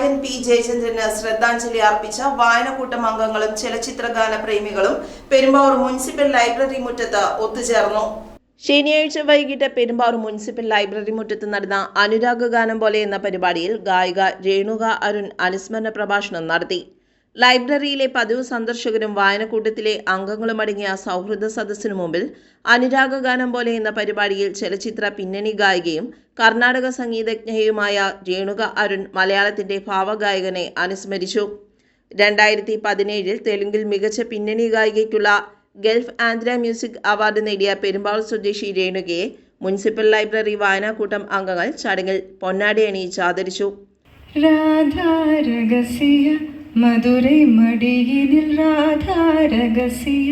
ഗായകൻ പി ജയചന്ദ്രന് ശ്രദ്ധാഞ്ജലി അർപ്പിച്ച വായനക്കൂട്ടം അംഗങ്ങളും ചലച്ചിത്രഗാന പ്രേമികളും പെരുമ്പാവൂർ മുനിസിപ്പൽ ലൈബ്രറി മുറ്റത്ത് ഒത്തുചേർന്നു. ശനിയാഴ്ച വൈകിട്ട് പെരുമ്പാവൂർ മുനിസിപ്പൽ ലൈബ്രറി മുറ്റത്ത് നടന്ന അനുരാഗ ഗാനം പോലെ എന്ന പരിപാടിയിൽ ഗായിക രേണുക അരുൺ അനുസ്മരണ പ്രഭാഷണം നടത്തി. ലൈബ്രറിയിലെ പതിവ് സന്ദർശകരും വായനക്കൂട്ടത്തിലെ അംഗങ്ങളും അടങ്ങിയ സൗഹൃദ സദസ്സിനു മുമ്പിൽ അനുരാഗ ഗാനം പോലെ എന്ന പരിപാടിയിൽ ചലച്ചിത്ര പിന്നണി ഗായികയും കർണാടക സംഗീതജ്ഞയുമായ രേണുക അരുൺ മലയാളത്തിന്റെ ഭാവഗായകനെ അനുസ്മരിച്ചു. രണ്ടായിരത്തി പതിനേഴിൽ തെലുങ്കിൽ മികച്ച പിന്നണി ഗായികയ്ക്കുള്ള ഗൾഫ് ആന്ധ്ര മ്യൂസിക് അവാർഡ് നേടിയ പെരുമ്പാവൂർ സ്വദേശി രേണുകയെ മുനിസിപ്പൽ ലൈബ്രറി വായനാക്കൂട്ടം അംഗങ്ങൾ ചടങ്ങിൽ പൊന്നാടി അണിയിച്ച് ആദരിച്ചു. രാധാരഹസ്യ മധുരൈ മടിയിനിൽ രാധാരഹസ്യ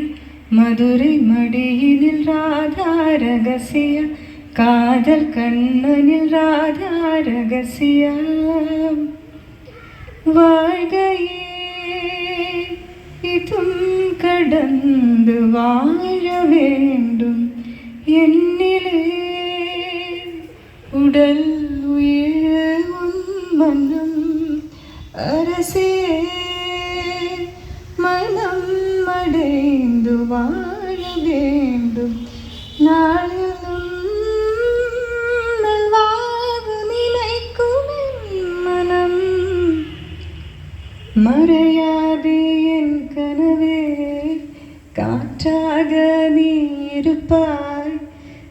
മധുരൈ മടിയിനിൽ രാധാരഹസ്യ കാതൽ കണ്ണനിൽ രാധാരഹസ്യ வாழ்கையே இதும் கடந்து வாழ வேண்டும் என்னிலே உடல் உயிர் உன் மனம் அரசே மனம் എൻ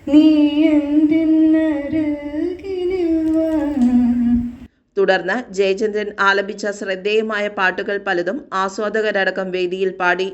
നീ തുടർന്ന് ജയചന്ദ്രൻ ആലപിച്ച ശ്രദ്ധേയമായ പാട്ടുകൾ പലതും ആസ്വാദകരടക്കം വേദിയിൽ പാടി